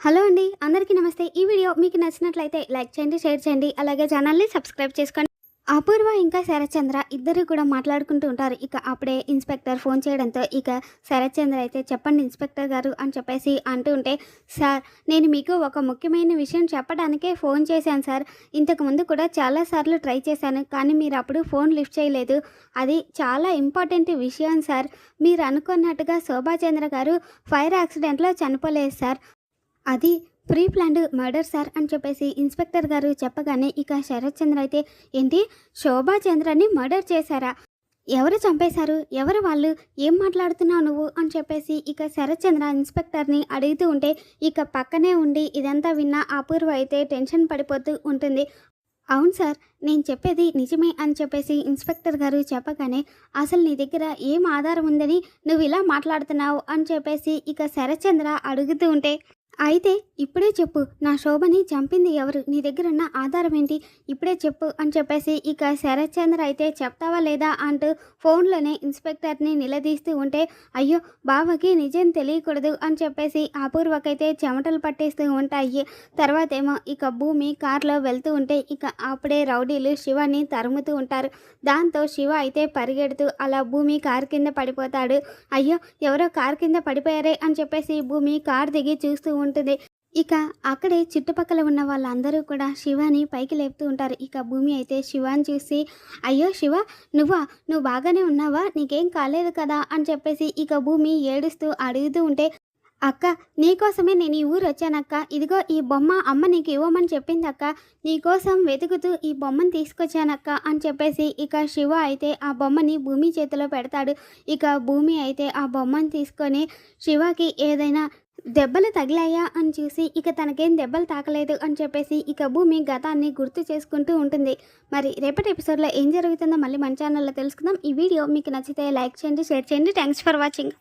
Hello అండి అందరికీ నమస్తే. ఈ వీడియో మీకు నచ్చినట్లయితే లైక్ చేయండి షేర్ చేయండి అలాగే ఛానల్ని సబ్స్క్రైబ్ చేసుకోండి. అపూర్వ ఇంకా శరత్చంద్ర ఇద్దరు కూడా మాట్లాడుకుంటూ ఉంటారు. ఇక అప్పుడే ఇన్స్పెక్టర్ ఫోన్ చేయడంతో ఇక శరత్చంద్ర అయితే చెప్పండి ఇన్స్పెక్టర్ గారు అని చెప్పేసి అంటూ ఉంటే సార్ నేను మీకు ఒక ముఖ్యమైన విషయం చెప్పడానికే ఫోన్ చేశాను సార్. ఇంతకు ముందు కూడా చాలాసార్లు ట్రై చేశాను కానీ మీరు అప్పుడు ఫోన్ లిఫ్ట్ చేయలేదు. అది చాలా ఇంపార్టెంట్ విషయం సార్. మీరు అనుకున్నట్టుగా శోభాచంద్ర గారు ఫైర్ యాక్సిడెంట్లో చనిపోలేదు సార్. అది ప్రీ ప్లాన్డ్ మర్డర్ సార్ అని చెప్పేసి ఇన్స్పెక్టర్ గారు చెప్పగానే ఇక శరత్ చంద్ర అయితే ఏంటి? శోభా చంద్రని మర్డర్ చేశారా? ఎవరు చంపేశారు? ఎవరు వాళ్ళు? ఏం మాట్లాడుతున్నావు నువ్వు? అని చెప్పేసి ఇక శరత్ చంద్ర ఇన్స్పెక్టర్ని అడుగుతూ ఉంటే ఇక పక్కనే ఉండి ఇదంతా విన్న అపూర్వ అయితే టెన్షన్ పడిపోతూ ఉంటుంది. అవును సార్ నేను చెప్పేది నిజమే అని చెప్పేసి ఇన్స్పెక్టర్ గారు చెప్పగానే అసలు నీ దగ్గర ఏం ఆధారం ఉందని నువ్వు ఇలా మాట్లాడుతున్నావు? అని చెప్పేసి ఇక శరత్చంద్ర అడుగుతూ ఉంటే అయితే ఇప్పుడే చెప్పు నా శోభని చంపింది ఎవరు? నీ దగ్గర ఉన్న ఆధారం ఏంటి? ఇప్పుడే చెప్పు అని చెప్పేసి ఇక శరత్ చంద్ర అయితే చెప్తావా లేదా అంటూ ఫోన్లోనే ఇన్స్పెక్టర్ని నిలదీస్తూ ఉంటే అయ్యో బావకి నిజం తెలియకూడదు అని చెప్పేసి అపూర్వకైతే చెమటలు పట్టేస్తూ ఉంటాయి. తర్వాత ఏమో ఇక భూమి కార్లో వెళ్తూ ఉంటే ఇక అప్పుడే రౌడీలు శివని తరుముతూ ఉంటారు. దాంతో శివ అయితే పరిగెడుతూ అలా భూమి కారు కింద పడిపోతాడు. అయ్యో ఎవరో కారు కింద పడిపోయారే అని చెప్పేసి భూమి కారు దిగి చూస్తూ ఉంటుంది. ఇక అక్కడే చుట్టుపక్కల ఉన్న వాళ్ళందరూ కూడా శివాని పైకి లేపుతూ ఉంటారు. ఇక భూమి అయితే శివాని చూసి అయ్యో శివ నువ్వా? నువ్వు బాగానే ఉన్నావా? నీకేం కాలేదు కదా? అని చెప్పేసి ఇక భూమి ఏడుస్తూ అడుగుతూ ఉంటే అక్క నీకోసమే నేను ఈ ఊరు వచ్చానక్క. ఇదిగో ఈ బొమ్మ అమ్మ నీకు ఇవ్వమని చెప్పింది అక్క. నీకోసం వెతుకుతూ ఈ బొమ్మను తీసుకొచ్చానక్క. అని చెప్పేసి ఇక శివ అయితే ఆ బొమ్మని భూమి చేతిలో పెడతాడు. ఇక భూమి అయితే ఆ బొమ్మను తీసుకొని శివకి ఏదైనా దెబ్బలు తగిలాయా అని చూసి ఇక తనకేం దెబ్బలు తాకలేదు అని చెప్పేసి ఇక భూమి గతాన్ని గుర్తు చేసుకుంటూ ఉంటుంది. మరి రేపటి ఎపిసోడ్లో ఏం జరుగుతుందో మళ్ళీ మన ఛానల్లో తెలుసుకుందాం. ఈ వీడియో మీకు నచ్చితే లైక్ చేయండి షేర్ చేయండి. Thanks for watching.